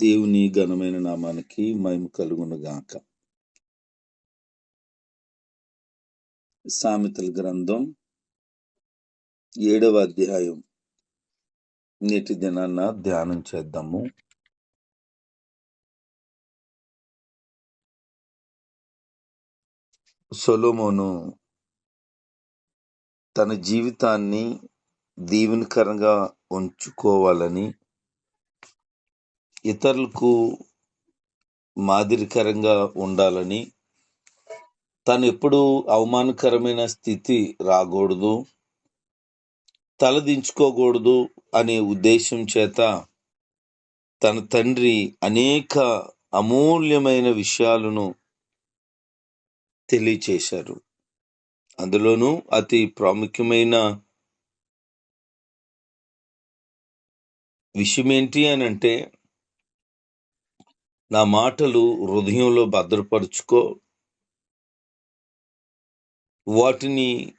దేవుని ఘనమైన నామానికి మహిమ కలుగును గాక. సామెతల గ్రంథం ఏడవ అధ్యాయం. నేటి దినాన్న ధ్యానం చేద్దాము. సొలోమోను తన జీవితాన్ని దీవెనకరంగా ఉంచుకోవాలని ఇతరులకు మాదిరికరంగా ఉండాలని తను ఎప్పుడు అవమానకరమైన స్థితి రాకూడదు తలదించుకోకూడదు అనే ఉద్దేశం చేత తన తండ్రి అనేక అమూల్యమైన విషయాలను తెలియచేశారు. అందులోనూ అతి ప్రాముఖ్యమైన విషయం ఏంటి అని అంటే నా మాటలు హృదయంలో భద్రపరుచుకో. వాటిని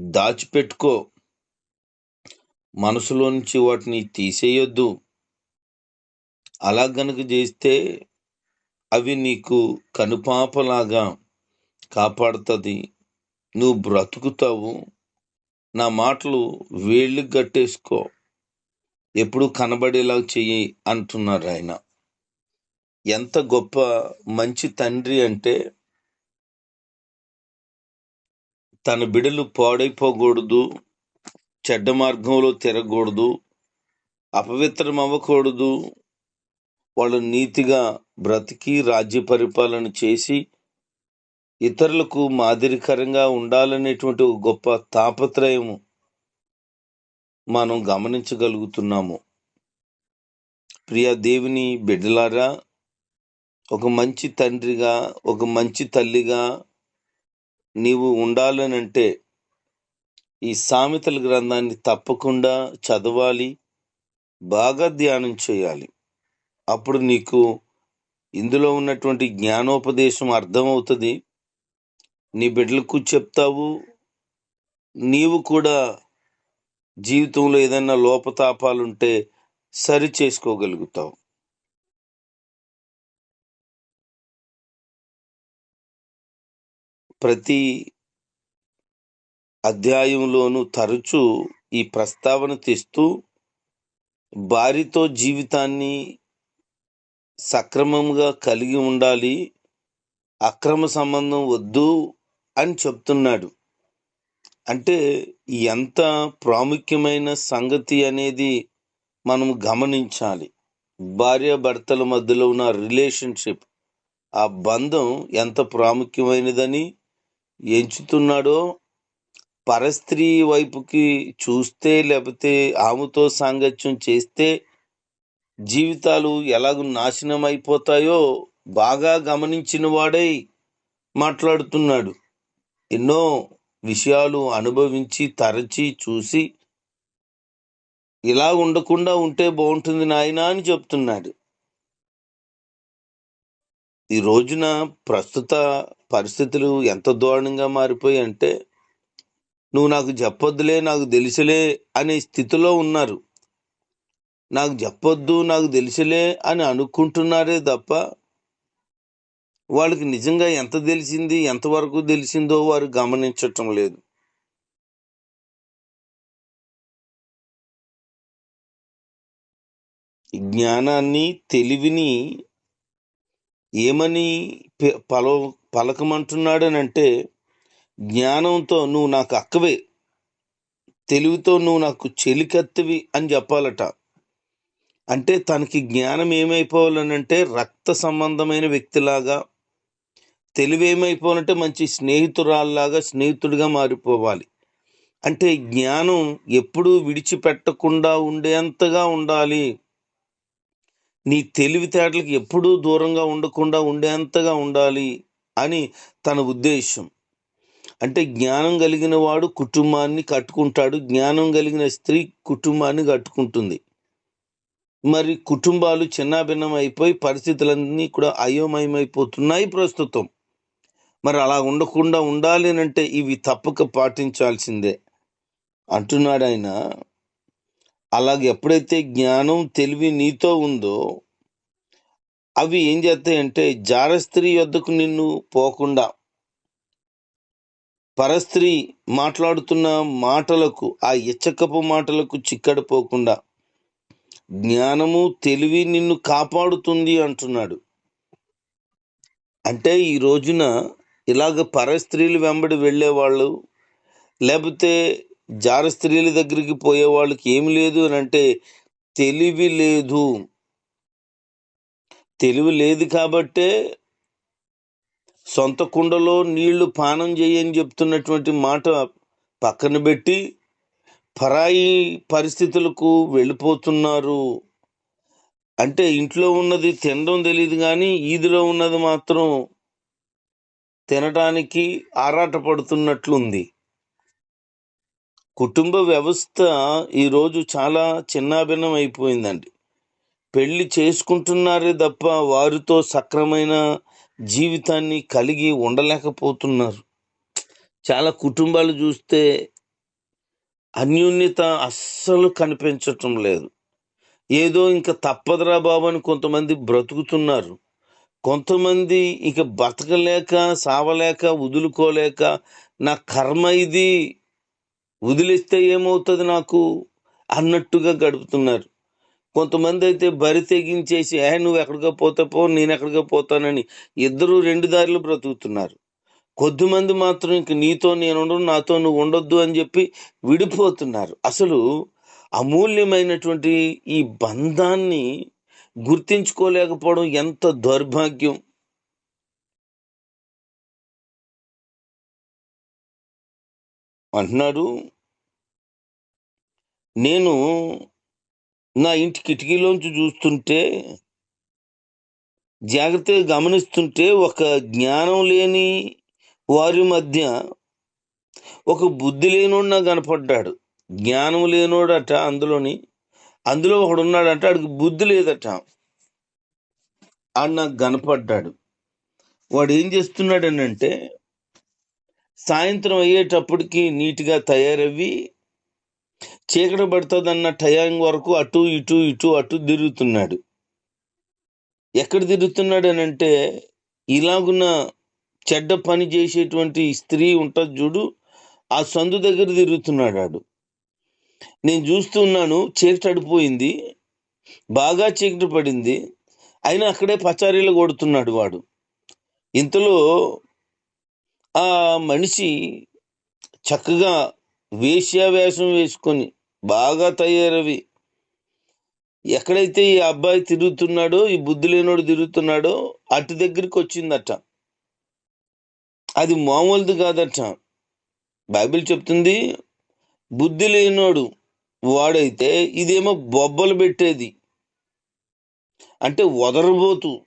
దాచిపెట్టుకో. మనసులో నుంచి వాటిని తీసేయొద్దు. అలా గనుక చేస్తే అవి నీకు కనుపాపలాగా కాపాడుతుంది. నువ్వు బ్రతుకుతావు. నా మాటలు వేళ్ళు గట్టేసుకో ఎప్పుడు కనబడేలా చెయ్యి అంటున్నారు ఆయన ఎంత గొప్ప మంచి తండ్రి అంటే తన బిడలు పాడైపోకూడదు చెడ్డ మార్గంలో తిరగకూడదు అపవిత్రం అవ్వకూడదు. వాళ్ళు నీతిగా బ్రతికి రాజ్య పరిపాలన చేసి ఇతరులకు మాదిరికరంగా ఉండాలనేటువంటి ఒక గొప్ప తాపత్రయము మనం గమనించగలుగుతున్నాము. ప్రియ దేవుని బిడ్డలారా ఒక మంచి తండ్రిగా ఒక మంచి తల్లిగా నీవు ఉండాలనంటే ఈ సామెతల గ్రంథాన్ని తప్పకుండా చదవాలి బాగా ధ్యానం చేయాలి. అప్పుడు నీకు ఇందులో ఉన్నటువంటి జ్ఞానోపదేశం అర్థమవుతుంది. నీ బిడ్డలకు చెప్తావు. నీవు కూడా జీవితంలో ఏదైనా లోపతాపాలుంటే సరి చేసుకోగలుగుతావు. ప్రతి అధ్యాయంలోనూ తరచూ ఈ ప్రస్తావన తెస్తూ భార్యతో జీవితాన్ని సక్రమంగా కలిగి ఉండాలి అక్రమ సంబంధం వద్దు అని చెప్తున్నాడు. అంటే ఎంత ప్రాముఖ్యమైన సంగతి అనేది మనం గమనించాలి. భార్య భర్తల మధ్యలో ఉన్న రిలేషన్షిప్ ఆ బంధం ఎంత ప్రాముఖ్యమైనదని ఎంచుతున్నాడో పరస్త్రీ వైపుకి చూస్తే లేకపోతే ఆమెతో సాంగత్యం చేస్తే జీవితాలు ఎలాగ నాశనం అయిపోతాయో బాగా గమనించిన వాడై మాట్లాడుతున్నాడు. ఎన్నో విషయాలు అనుభవించి తరచి చూసి ఇలా ఉండకుండా ఉంటే బాగుంటుంది నాయనా అని చెప్తున్నాడు. ఈ రోజున ప్రస్తుత పరిస్థితులు ఎంత దారుణంగా మారిపోయి అంటే నువ్వు నాకు చెప్పొద్దులే నాకు తెలుసులే అనే స్థితిలో ఉన్నారు. నాకు చెప్పొద్దు నాకు తెలుసులే అని అనుకుంటున్నారే తప్ప వాళ్ళకి నిజంగా ఎంత తెలిసింది ఎంతవరకు తెలిసిందో వారు గమనించటం లేదు. జ్ఞానాన్ని తెలివిని ఏమని పల పల పలకమంటున్నాడనంటే జ్ఞానంతో నువ్వు నాకు అక్కవే తెలివితో నువ్వు నాకు చెలికత్తవి అని చెప్పాలట. అంటే తనకి జ్ఞానం ఏమైపోవాలనంటే రక్త సంబంధమైన వ్యక్తిలాగా తెలివి ఏమైపోవాలంటే మంచి స్నేహితురాల్లాగా స్నేహితుడిగా మారిపోవాలి. అంటే జ్ఞానం ఎప్పుడూ విడిచిపెట్టకుండా ఉండేంతగా ఉండాలి. నీ తెలివితేటలకు ఎప్పుడూ దూరంగా ఉండకుండా ఉండేంతగా ఉండాలి అని తన ఉద్దేశం. అంటే జ్ఞానం కలిగిన వాడు కుటుంబాన్ని కట్టుకుంటాడు జ్ఞానం కలిగిన స్త్రీ కుటుంబాన్ని కట్టుకుంటుంది. మరి కుటుంబాలు చిన్నాభిన్నం అయిపోయి పరిస్థితులన్నీ కూడా అయోమయమైపోతున్నాయి ప్రస్తుతం. మరి అలా ఉండకుండా ఉండాలి అని అంటే ఇవి తప్పక పాటించాల్సిందే. అంటున్నాడు ఆయన అలాగే ఎప్పుడైతే జ్ఞానం తెలివి నీతో ఉందో అవి ఏం చేస్తాయంటే జారస్త్రీ యొద్దకు నిన్ను పోకుండా పరస్త్రీ మాట్లాడుతున్న మాటలకు ఆ ఇచ్చకపు మాటలకు చిక్కడిపోకుండా జ్ఞానము తెలివి నిన్ను కాపాడుతుంది అంటున్నాడు. అంటే ఈ రోజున ఇలాగ పరస్త్రీలు వెంబడి వెళ్ళేవాళ్ళు లేకపోతే జార స్త్రీల దగ్గరికి పోయే వాళ్ళకి ఏమి లేదు అని అంటే తెలివి లేదు. తెలివి లేదు కాబట్టే సొంత కుండలో నీళ్ళు పానం చేయని చెప్తున్నటువంటి మాట పక్కన పెట్టి పరాయి పరిస్థితులకు వెళ్ళిపోతున్నారు. అంటే ఇంట్లో ఉన్నది తినడం తెలియదు కానీ ఈదిలో ఉన్నది మాత్రం తినడానికి ఆరాటపడుతున్నట్లుంది. కుటుంబ వ్యవస్థ ఈరోజు చాలా చిన్నాభిన్నం అయిపోయిందండి. పెళ్ళి చేసుకుంటున్నారే తప్ప వారితో సక్రమైన జీవితాన్ని కలిగి ఉండలేకపోతున్నారు. చాలా కుటుంబాలు చూస్తే అన్యోన్యత అస్సలు కనిపించటం లేదు. ఏదో ఇంకా తప్పదురా బాబు అని కొంతమంది బ్రతుకుతున్నారు. కొంతమంది ఇక బతకలేక సావలేక వదులుకోలేక నా కర్మ ఇది వదిలేస్తే ఏమవుతుంది నాకు? అన్నట్టుగా గడుపుతున్నారు. కొంతమంది అయితే బరి తెగించేసి ఏ నువ్వు ఎక్కడికో పోతే పో నేను ఎక్కడికో పోతానని ఇద్దరు రెండు దారిలో బ్రతుకుతున్నారు. కొద్దిమంది మాత్రం ఇంక నీతో నేను ఉండను నాతో నువ్వు ఉండొద్దు అని చెప్పి విడిపోతున్నారు. అసలు అమూల్యమైనటువంటి ఈ బంధాన్ని గుర్తించుకోలేకపోవడం ఎంత దౌర్భాగ్యం! అంటున్నాడు నేను నా ఇంటి కిటికీలోంచి చూస్తుంటే జాగ్రత్తగా గమనిస్తుంటే ఒక జ్ఞానం లేని వారి మధ్య ఒక బుద్ధి లేనోడు నాకు కనపడ్డాడు. జ్ఞానం లేనోడట అందులోని. అందులో ఒకడు ఉన్నాడంట ఆడికి బుద్ధి లేదట. ఆడు నాకు కనపడ్డాడు. వాడు ఏం చేస్తున్నాడనంటే సాయంత్రం అయ్యేటప్పటికి నీట్గా తయారవ్వి చీకటి పడుతుందన్న టయాం వరకు అటు ఇటు ఇటు అటు తిరుగుతున్నాడు. ఎక్కడ తిరుగుతున్నాడు అని అంటే ఇలాగున్న చెడ్డ పని చేసేటువంటి స్త్రీ ఉంటుంది చూడు ఆ సందు దగ్గర తిరుగుతున్నాడు ఆడు. నేను చూస్తున్నాను చీకటి అడిపోయింది బాగా చీకటి పడింది అయినా అక్కడే పచారీలు కొడుతున్నాడు వాడు. ఇంతలో ఆ మనిషి చక్కగా వేశ్యావేషం వేసుకొని బాగా తయారవి. ఎక్కడైతే ఈ అబ్బాయి తిరుగుతున్నాడో ఈ బుద్ధి లేనోడు తిరుగుతున్నాడో అటు దగ్గరికి వచ్చిందట. అది మామూలుది కాదట. బైబిల్ చెప్తుంది బుద్ధి లేనోడు వాడైతే ఇదేమో బొబ్బలు పెట్టేది. అంటే వదరబోతు.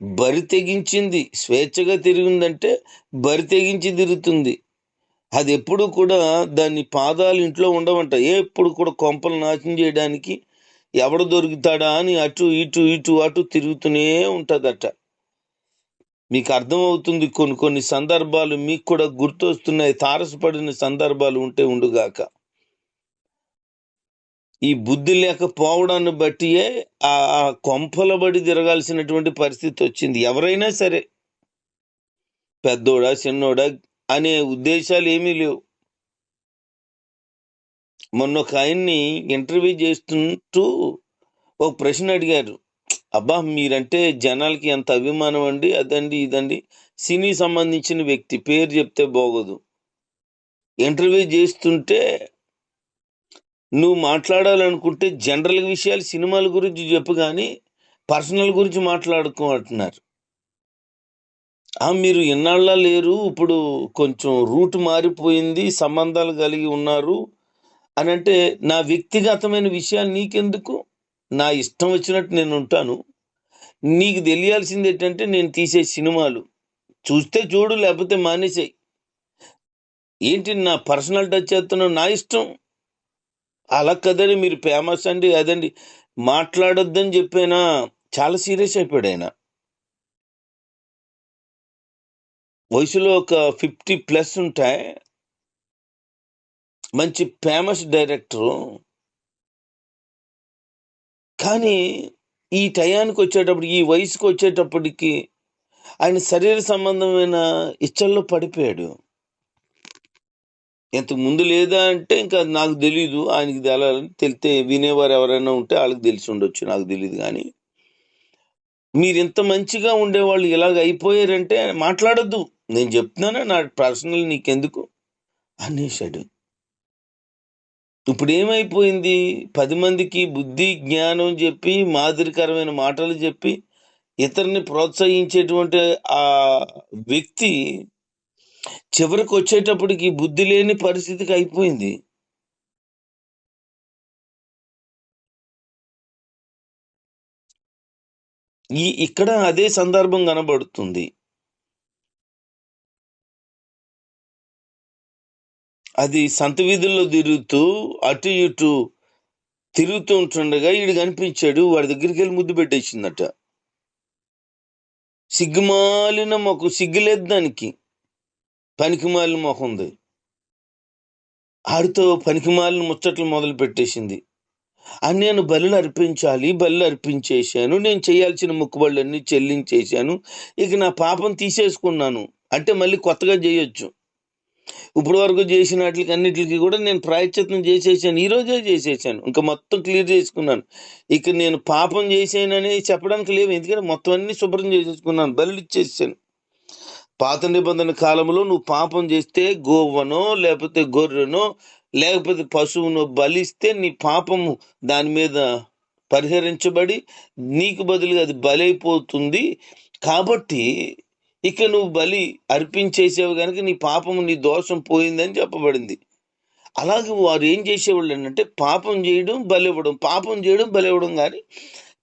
బరి తెగించింది స్వేచ్ఛగా తిరిగిందంటే బరి తెగించి తిరుగుతుంది. అది ఎప్పుడు కూడా దాని పాదాలు ఇంట్లో ఉండవంట. ఎప్పుడు కూడా కొంపలు నాశనం చేయడానికి ఎవడు దొరుకుతాడా అని అటు ఇటు ఇటు అటు తిరుగుతూనే ఉంటుందట. మీకు అర్థమవుతుంది కొన్ని కొన్ని సందర్భాలు మీకు కూడా గుర్తొస్తున్నాయి తారసపడిన సందర్భాలు ఉంటే ఉండుగాక. ఈ బుద్ధి లేకపోవడాన్ని బట్టియే ఆ కొంపలబడి తిరగాల్సినటువంటి పరిస్థితి వచ్చింది. ఎవరైనా సరే పెద్దోడా చిన్నోడా అనే ఉద్దేశాలు ఏమీ లేవు. మొన్న ఒక ఆయన్ని ఇంటర్వ్యూ చేస్తుంటూ ఒక ప్రశ్న అడిగారు. అబ్బా మీరంటే జనాలకి ఎంత అభిమానం అండి అదండి ఇదండి. సినీ సంబంధించిన వ్యక్తి పేరు చెప్తే బాగోదు. ఇంటర్వ్యూ చేస్తుంటే నువ్వు మాట్లాడాలనుకుంటే జనరల్ విషయాలు సినిమాల గురించి చెప్పు కానీ పర్సనల్ గురించి మాట్లాడుకో అంటున్నారు ఆ మీరు ఇన్నాళ్ళ లేరు? ఇప్పుడు కొంచెం రూట్ మారిపోయింది సంబంధాలు కలిగి ఉన్నారు. అని అంటే నా వ్యక్తిగతమైన విషయాలు నీకెందుకు? నా ఇష్టం వచ్చినట్టు నేను ఉంటాను. నీకు తెలియాల్సింది ఏంటంటే నేను తీసే సినిమాలు. చూస్తే చూడు లేకపోతే మానేసాయి. ఏంటి నా పర్సనల్ టచ్ చేస్తున్నావు? నా ఇష్టం. అలా కదండి మీరు ఫేమస్ అండి అదండి మాట్లాడొద్దని చెప్పానా? చాలా సీరియస్ అయిపోయాడు ఆయన. వయసులో ఒక ఫిఫ్టీ ప్లస్ ఉంటాయి. మంచి ఫేమస్ డైరెక్టరు. కానీ ఈ టయానికి వచ్చేటప్పుడు ఈ వయసుకు వచ్చేటప్పటికి ఆయన శరీర సంబంధమైన ఇచ్చల్లో పడిపోయాడు. ఇంతకు ముందు లేదా అంటే ఇంకా నాకు తెలియదు ఆయనకి తెలాలని తెలితే వినేవారు ఎవరైనా ఉంటే వాళ్ళకి తెలిసి ఉండొచ్చు నాకు తెలియదు కానీ. మీరు ఇంత మంచిగా ఉండేవాళ్ళు ఇలాగ అయిపోయారంటే మాట్లాడొద్దు. నేను చెప్తున్నాను నా పర్సనల్ నీకెందుకు? అనేసాడు ఇప్పుడు ఏమైపోయింది? పది మందికి బుద్ధి జ్ఞానం చెప్పి మాదిరికరమైన మాటలు చెప్పి ఇతరుని ప్రోత్సహించేటువంటి ఆ వ్యక్తి చివరికి వచ్చేటప్పటికి బుద్ధి లేని పరిస్థితికి అయిపోయింది. ఈ ఇక్కడ అదే సందర్భం కనబడుతుంది. అది సంత వీధుల్లో తిరుగుతూ అటు ఇటు తిరుగుతూ ఉంటుండగా ఈడు కనిపించాడు వాడి దగ్గరికి వెళ్ళి ముద్దు పెట్టేసిందట. సిగ్గుమాలిన మాకు సిగ్గులేదు దానికి. పనికిమాలిన మొఖం ఉంది. ఆడితో పనికిమాలిన ముచ్చట్లు మొదలు పెట్టేసింది అని నేను బలులు అర్పించాలి బలులు అర్పించేశాను నేను చేయాల్సిన మొక్కుబళ్ళన్నీ చెల్లించేశాను ఇక నా పాపం తీసేసుకున్నాను అంటే మళ్ళీ కొత్తగా చేయొచ్చు. ఇప్పుడు వరకు చేసిన వాటికి అన్నిటికి కూడా నేను ప్రాయశ్చిత్తం చేసేసాను ఈరోజే చేసేసాను ఇంకా మొత్తం క్లియర్ చేసుకున్నాను. ఇక నేను పాపం చేసానని చెప్పడానికి లేవు ఎందుకంటే మొత్తం అన్ని శుభ్రం చేసేసుకున్నాను బలు ఇచ్చేసాను పాత నిబంధన కాలంలో నువ్వు పాపం చేస్తే గోవనో లేకపోతే గొర్రెనో లేకపోతే పశువును బలిస్తే నీ పాపము దాని మీద పరిహరించబడి నీకు బదులుగా అది బలైపోతుంది. కాబట్టి ఇక నువ్వు బలి అర్పించేసేవి కనుక నీ పాపము నీ దోషం పోయిందని చెప్పబడింది. అలాగే వారు ఏం చేసేవాళ్ళు అంటే పాపం చేయడం బలివ్వడం పాపం చేయడం బలివ్వడం కానీ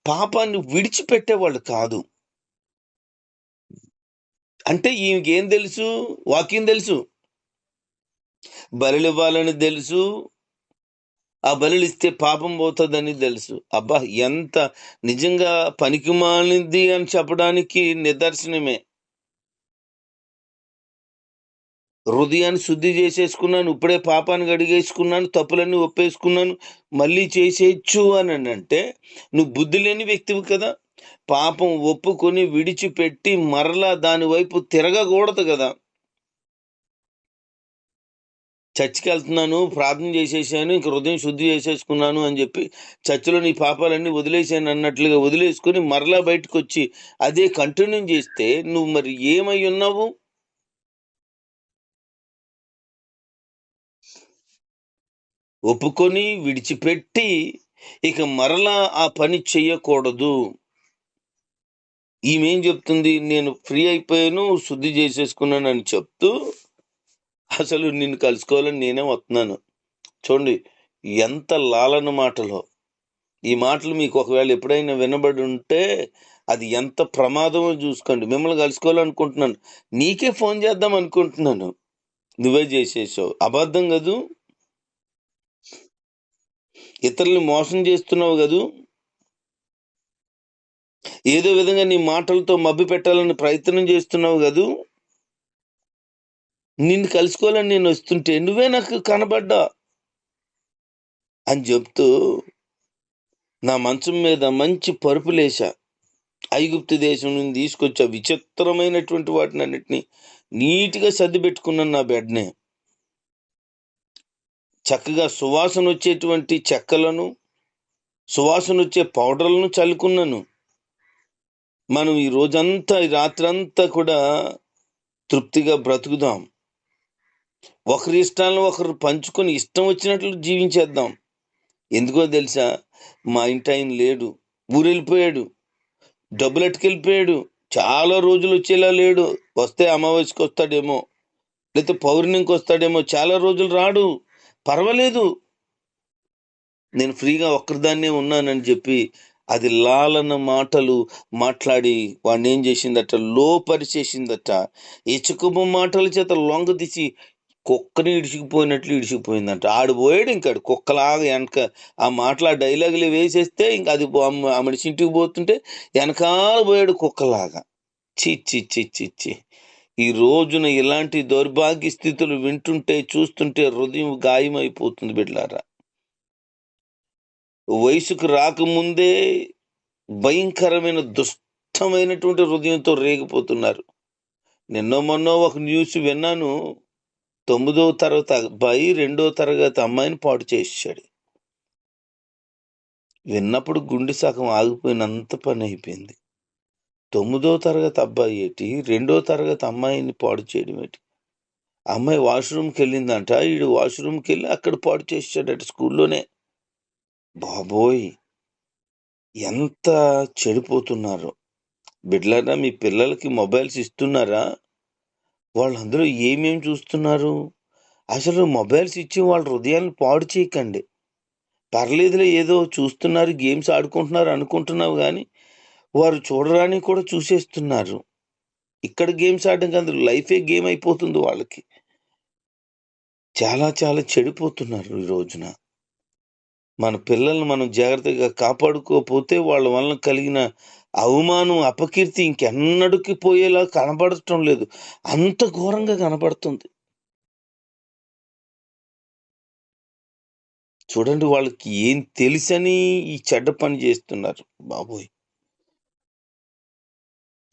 పాపాన్ని విడిచిపెట్టేవాళ్ళు కాదు. అంటే ఈమెకి ఏం తెలుసు? వాక్యం తెలుసు. బలులు ఇవ్వాలని తెలుసు. ఆ బలులు ఇస్తే పాపం పోతుందని తెలుసు. అబ్బా ఎంత నిజంగా పనికిమాలింది అని చెప్పడానికి నిదర్శనమే. హృదయాన్ని శుద్ధి చేసేసుకున్నాను ఇప్పుడే పాపాన్ని గడిగేసుకున్నాను తప్పులన్నీ ఒప్పేసుకున్నాను మళ్ళీ చేసేయచ్చు అని అంటే నువ్వు బుద్ధి లేని వ్యక్తివి కదా. పాపం ఒప్పుకొని విడిచిపెట్టి మరలా దాని వైపు తిరగకూడదు కదా. చర్చికి వెళ్తున్నాను ప్రార్థన చేసేసాను ఇంక హృదయం శుద్ధి చేసేసుకున్నాను అని చెప్పి చర్చిలో నీ పాపాలన్నీ వదిలేసాను అన్నట్లుగా వదిలేసుకుని మరలా బయటకు వచ్చి అదే కంటిన్యూ చేస్తే నువ్వు మరి ఏమై ఉన్నావు? ఒప్పుకొని విడిచిపెట్టి ఇక మరలా ఆ పని చెయ్యకూడదు ఈమె ఏం చెప్తుంది నేను ఫ్రీ అయిపోయాను శుద్ధి చేసేసుకున్నాను అని చెప్తూ అసలు నిన్ను కలుసుకోవాలని నేనే వస్తున్నాను. చూడండి ఎంత లాలన మాటలో. ఈ మాటలు మీకు ఒకవేళ ఎప్పుడైనా వినబడి ఉంటే అది ఎంత ప్రమాదమో చూసుకోండి. మిమ్మల్ని కలుసుకోవాలనుకుంటున్నాను. నీకే ఫోన్ చేద్దాం అనుకుంటున్నాను. నువ్వే చేసేసావు. అబద్ధం కదూ? ఇతరుల్ని మోసం చేస్తున్నావు కదూ? ఏదో విధంగా నీ మాటలతో మభ్య పెట్టాలని ప్రయత్నం చేస్తున్నావు కదూ? నిన్ను కలుసుకోవాలని నేను వస్తుంటే నువ్వే నాకు కనబడ్డా? అని చెప్తూ నా మంచం మీద మంచి పరుపులేశా ఐగుప్తు దేశం నుండి తీసుకొచ్చా విచిత్రమైనటువంటి వాటిని అన్నిటిని నీట్గా సర్ది పెట్టుకున్నాను నా బెడ్నే. చక్కగా సువాసన వచ్చేటువంటి చెక్కలను సువాసన వచ్చే పౌడర్లను చల్లుకున్నాను. మనం ఈ రోజంతా ఈ రాత్రంతా కూడా తృప్తిగా బ్రతుకుదాం. ఒకరి ఇష్టాలను ఒకరు పంచుకొని ఇష్టం వచ్చినట్లు జీవించేద్దాం. ఎందుకో తెలుసా? మా ఇంటి ఆయన లేడు ఊరు వెళ్ళిపోయాడు డబ్బులు ఎట్టుకెళ్ళిపోయాడు చాలా రోజులు వచ్చేలా లేడు. వస్తే అమావాస్యకి వస్తాడేమో లేకపోతే పౌర్ణమికి వస్తాడేమో చాలా రోజులు రాడు. పర్వాలేదు. నేను ఫ్రీగా ఒక్కరిదాన్నే ఉన్నానని చెప్పి అది లాలన మాటలు మాట్లాడి వాడిని ఏం చేసిందట? లోపరిచేసిందట. ఇచుకుమ మాటల చేత లొంగ తీసి కుక్కని ఇడిచిపోయినట్లు ఇడిచిపోయిందంట. ఆడు పోయాడు ఇంకాడు. కుక్కలాగా వెనక ఆ మాటల డైలాగులు వేసేస్తే ఇంకా అది ఆమె మనిషి ఇంటికి పోతుంటే వెనకాల పోయాడు కుక్కలాగా. చి చి చి చి చి ఈ రోజున ఇలాంటి దౌర్భాగ్య స్థితులు వింటుంటే చూస్తుంటే హృదయం గాయమైపోతుంది బిడ్లారా వయసుకు రాకముందే భయంకరమైన దుష్టమైనటువంటి హృదయంతో రేగిపోతున్నారు. నిన్నో మొన్నో ఒక న్యూస్ విన్నాను. తొమ్మిదో తరగతి అబ్బాయి రెండో తరగతి అమ్మాయిని పాడు చేసాడు విన్నప్పుడు గుండె సగం ఆగిపోయినంత పని అయిపోయింది. తొమ్మిదో తరగతి అబ్బాయి ఏంటి రెండో తరగతి అమ్మాయిని పాడు చేయడం ఏంటి? అమ్మాయి వాష్రూమ్కి వెళ్ళిందంట. ఈడు వాష్రూమ్కి వెళ్ళి అక్కడ పాడు చేసాడట స్కూల్లోనే. బాబోయ్! ఎంత చెడిపోతున్నారు. బిడ్డలారా మీ పిల్లలకి మొబైల్స్ ఇస్తున్నారా? వాళ్ళందరూ ఏమేం చూస్తున్నారు? అసలు మొబైల్స్ ఇచ్చి వాళ్ళ హృదయాలను పాడు చేయకండి. పర్లేదులే ఏదో చూస్తున్నారు గేమ్స్ ఆడుకుంటున్నారు అనుకుంటున్నావు కానీ వారు చూడరాని కూడా చూసేస్తున్నారు. ఇక్కడ గేమ్స్ ఆడడం కాదు లైఫే గేమ్ అయిపోతుంది వాళ్ళకి. చాలా చాలా చెడిపోతున్నారు ఈ రోజున. మన పిల్లల్ని మనం జాగ్రత్తగా కాపాడుకోకపోతే వాళ్ళ వలన కలిగిన అవమానం అపకీర్తి ఇంకెన్నడికి పోయేలా కనబడటం లేదు. అంత ఘోరంగా కనబడుతుంది. చూడండి వాళ్ళకి ఏం తెలుసని ఈ చెడ్డ పని చేస్తున్నారు. బాబోయ్.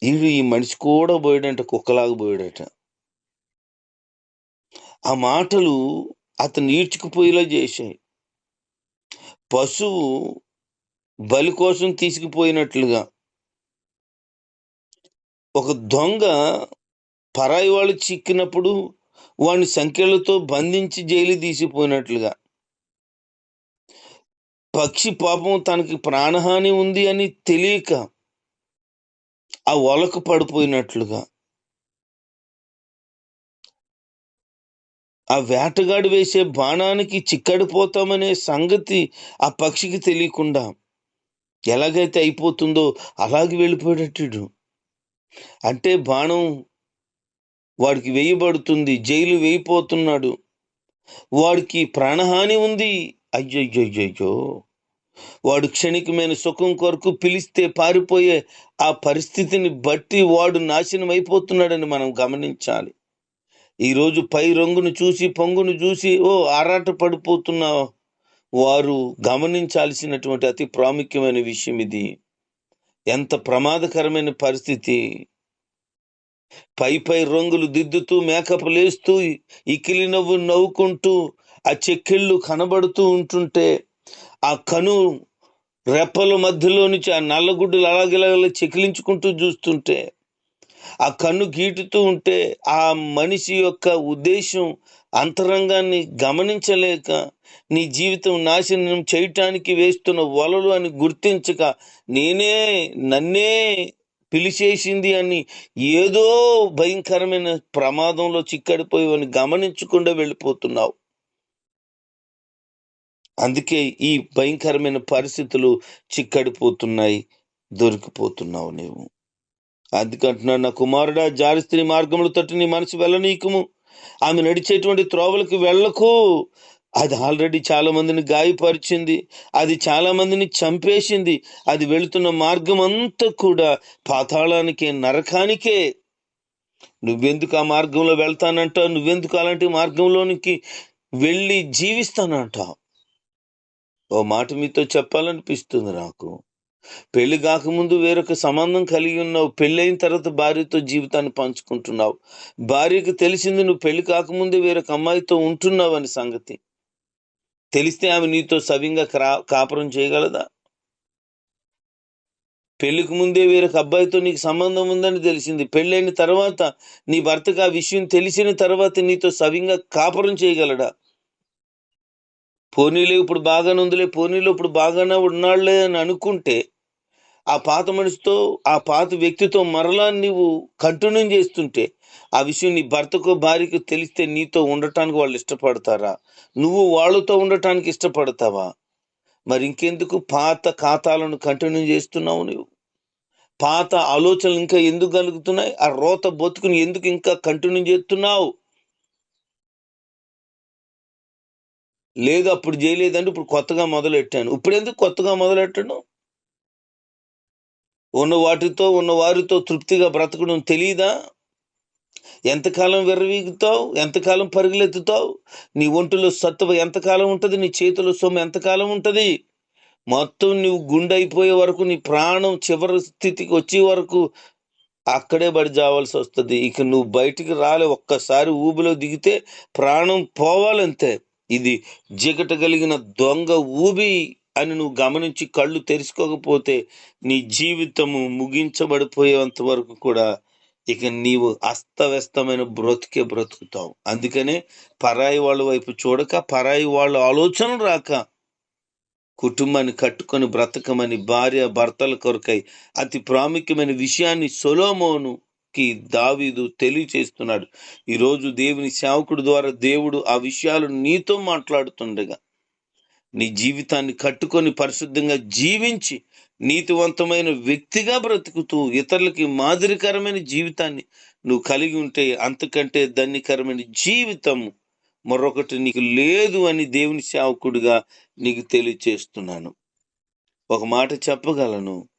వీడు ఈ మనిషి కూడా పోయాడంట కుక్కలాగా పోయాడట. ఆ మాటలు అతను ఈడ్చుకుపోయేలా చేశాయి. పశువు బలి కోసం తీసుకుపోయినట్లుగా. ఒక దొంగ పరాయి వాళ్ళు చిక్కినప్పుడు వాడిని సంఖ్యలతో బంధించి జైలు తీసిపోయినట్లుగా. పక్షి పాపం తనకి ప్రాణహాని ఉంది అని తెలియక ఆ వలకు పడిపోయినట్లుగా. ఆ వేటగాడు వేసే బాణానికి చిక్కడిపోతామనే సంగతి ఆ పక్షికి తెలియకుండా ఎలాగైతే అయిపోతుందో అలాగే వెళ్ళిపోయేటట్టు. అంటే బాణం వాడికి వేయబడుతుంది జైలు వేయిపోతున్నాడు. వాడికి ప్రాణహాని ఉంది. అయ్యయ్యో వాడు క్షణికమైన సుఖం కొరకు పిలిస్తే పారిపోయే ఆ పరిస్థితిని బట్టి వాడు నాశనం అయిపోతున్నాడని మనం గమనించాలి. ఈరోజు పై రంగును చూసి పొంగును చూసి ఓ ఆరాట పడిపోతున్న వారు గమనించాల్సినటువంటి అతి ప్రాముఖ్యమైన విషయం ఇది. ఎంత ప్రమాదకరమైన పరిస్థితి. పై పై రంగులు దిద్దుతూ మేకప్ లేస్తూ ఇకిలి నవ్వు నవ్వుకుంటూ ఆ చెక్కిళ్ళు కనబడుతూ ఉంటుంటే ఆ కను రెప్పల మధ్యలో నుంచి ఆ నల్లగుడ్డలు అలాగే చెకిలించుకుంటూ చూస్తుంటే ఆ కన్ను గీటుతూ ఉంటే ఆ మనిషి యొక్క ఉద్దేశం అంతరంగాన్ని గమనించలేక నీ జీవితం నాశనం చేయటానికి వేస్తున్న వలలు అని గుర్తించక నేనే నన్నే పిలిచేసింది అని ఏదో భయంకరమైన ప్రమాదంలో చిక్కడిపోయావని గమనించకుండా వెళ్ళిపోతున్నావు. అందుకే ఈ భయంకరమైన పరిస్థితులు చిక్కడిపోతున్నాయి దొరికిపోతున్నావు నీవు. అందుకంటున్నాడు నా కుమారుడా జారి స్త్రీ మార్గములు తట్టు నీ మనసు వెళ్ళనీకము ఆమె నడిచేటువంటి త్రోవలకు వెళ్ళకు. అది ఆల్రెడీ చాలా మందిని గాయపరిచింది అది చాలా మందిని చంపేసింది అది వెళుతున్న మార్గం అంతా కూడా పాతాళానికే నరకానికే. నువ్వెందుకు ఆ మార్గంలో వెళ్తానంటావు నువ్వెందుకు అలాంటి మార్గంలోనికి వెళ్ళి జీవిస్తానంటావు ఓ మాట మీతో చెప్పాలనిపిస్తుంది నాకు. పెళ్ళి కాకముందు వేరొక సంబంధం కలిగి ఉన్నావు. పెళ్ళైన తర్వాత భార్యతో జీవితాన్ని పంచుకుంటున్నావు. భార్యకు తెలిసింది నువ్వు పెళ్ళి కాకముందే వేరొక అమ్మాయితో ఉంటున్నావు అని సంగతి. తెలిస్తే ఆమె నీతో సవ్యంగా కాపురం చేయగలదా? పెళ్ళికి ముందే వేరొక అబ్బాయితో నీకు సంబంధం ఉందని తెలిసింది. పెళ్ళైన తర్వాత నీ భర్తకు ఆ విషయం తెలిసిన తర్వాత నీతో సవ్యంగా కాపురం చేయగలడా? పోనీలే ఇప్పుడు బాగానే ఉందిలే. పోనీలో ఇప్పుడు బాగానే ఉన్నాళ్ళే అని అనుకుంటే ఆ పాత మనిషితో ఆ పాత వ్యక్తితో మరలా నీవు కంటిన్యూ చేస్తుంటే ఆ విషయం నీ భర్తకు భార్యకు తెలిస్తే నీతో ఉండటానికి వాళ్ళు ఇష్టపడతారా? నువ్వు వాళ్ళతో ఉండటానికి ఇష్టపడతావా? మరి ఇంకెందుకు పాత ఖాతాలను కంటిన్యూ చేస్తున్నావు నువ్వు పాత ఆలోచనలు ఇంకా ఎందుకు కలుగుతున్నాయి? ఆ రోత బతుకుని ఎందుకు ఇంకా కంటిన్యూ చేస్తున్నావు? లేదు అప్పుడు చేయలేదంటే ఇప్పుడు కొత్తగా మొదలెట్టాను. ఇప్పుడు ఎందుకు కొత్తగా మొదలెట్టను? ఉన్న వాటితో ఉన్న వారితో తృప్తిగా బ్రతకడం తెలియదా ఎంతకాలం విర్రవీగుతావు? ఎంతకాలం పరుగులెత్తుతావు? నీ ఒంటిలో సత్తువ ఎంతకాలం ఉంటుంది? నీ చేతిలో సొమ్ము ఎంతకాలం ఉంటుంది? మొత్తం నువ్వు గుండె వరకు నీ ప్రాణం చివరి స్థితికి వచ్చే వరకు అక్కడే బడి జావాల్సి వస్తుంది. ఇక నువ్వు బయటికి రాలే ఒక్కసారి ఊబిలో దిగితే ప్రాణం పోవాలంతే. ఇది జిగట కలిగిన దొంగ ఊబి. అని నువ్వు గమనించి కళ్ళు తెరుచుకోకపోతే నీ జీవితము ముగించబడిపోయేంత వరకు కూడా ఇక నీవు అస్తవ్యస్తమైన బ్రతుకే బ్రతుకుతావు. అందుకనే పరాయి వాళ్ళ వైపు చూడక పరాయి వాళ్ళ ఆలోచన రాక కుటుంబాన్ని కట్టుకొని బ్రతకమని భార్య భర్తల కొరకై అతి ప్రాముఖ్యమైన విషయాన్ని సొలోమోనుకి దావీదు తెలియచేస్తున్నాడు. ఈరోజు దేవుని సేవకుడు ద్వారా దేవుడు ఆ విషయాలు నీతో మాట్లాడుతుండగా నీ జీవితాన్ని కట్టుకొని పరిశుద్ధంగా జీవించి నీతివంతమైన వ్యక్తిగా బ్రతుకుతూ ఇతరులకి మాదిరికరమైన జీవితాన్ని నువ్వు కలిగి ఉంటే అంతకంటే ధన్యకరమైన జీవితము మరొకటి నీకు లేదు అని దేవుని సేవకుడిగా నీకు తెలియచేస్తున్నాను. ఒక మాట చెప్పగలను?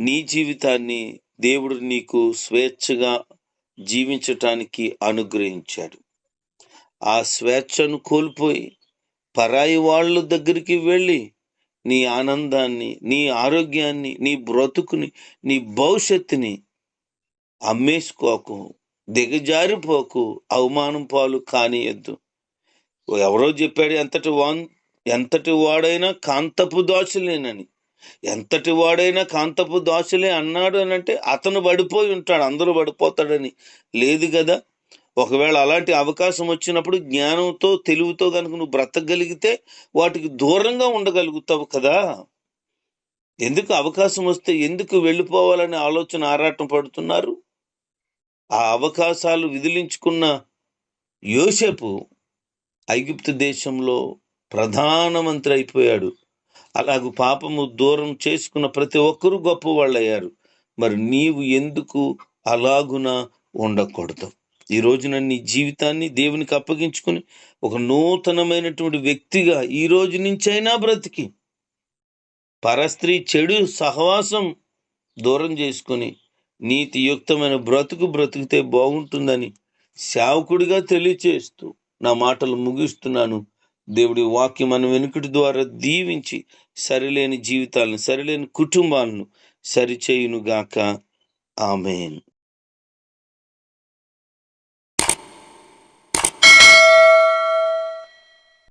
నీ జీవితాన్ని దేవుడు నీకు స్వేచ్ఛగా జీవించటానికి అనుగ్రహించాడు. ఆ స్వేచ్ఛను కోల్పోయి పరాయి వాళ్ళ దగ్గరికి వెళ్ళి నీ ఆనందాన్ని నీ ఆరోగ్యాన్ని నీ బ్రతుకుని నీ భవిష్యత్తుని అమ్మేసుకోకు దిగజారిపోకు అవమానం పాలు కానియద్దు. ఎవరో చెప్పాడు ఎంతటి వాన్ ఎంతటి వాడైనా కాంతపు దోషలేనని ఎంతటి వాడైనా కాంతపు దోషలే అన్నాడు అని అంటే అతను పడిపోయి ఉంటాడు అందరూ పడిపోతాడని. లేదు కదా? ఒకవేళ అలాంటి అవకాశం వచ్చినప్పుడు జ్ఞానంతో తెలివితో కనుక నువ్వు బ్రతకగలిగితే వాటికి దూరంగా ఉండగలుగుతావు కదా. ఎందుకు అవకాశం వస్తే ఎందుకు వెళ్ళిపోవాలనే ఆలోచన ఆరాటం పడుతున్నారు? ఆ అవకాశాలు విదిలించుకున్న యోసేపు ఐగుప్తు దేశంలో ప్రధానమంత్రి అయిపోయాడు. అలాగూ పాపము దూరం చేసుకున్న ప్రతి ఒక్కరూ గొప్ప వాళ్ళయ్యారు మరి నీవు ఎందుకు అలాగున ఉండకూడదు? ఈ రోజున నీ జీవితాన్ని దేవునికి అప్పగించుకుని ఒక నూతనమైనటువంటి వ్యక్తిగా ఈ రోజు నుంచైనా బ్రతికి పరస్త్రీ చెడు సహవాసం దూరం చేసుకొని నీతియుక్తమైన బ్రతుకు బ్రతికితే బాగుంటుందని సేవకుడిగా తెలియచేస్తూ నా మాటలు ముగిస్తున్నాను. దేవుడి వాక్యం మన వెనుకటి ద్వారా దీవించి సరిలేని జీవితాలను సరిలేని కుటుంబాలను సరిచేయునుగాక. ఆమెన్.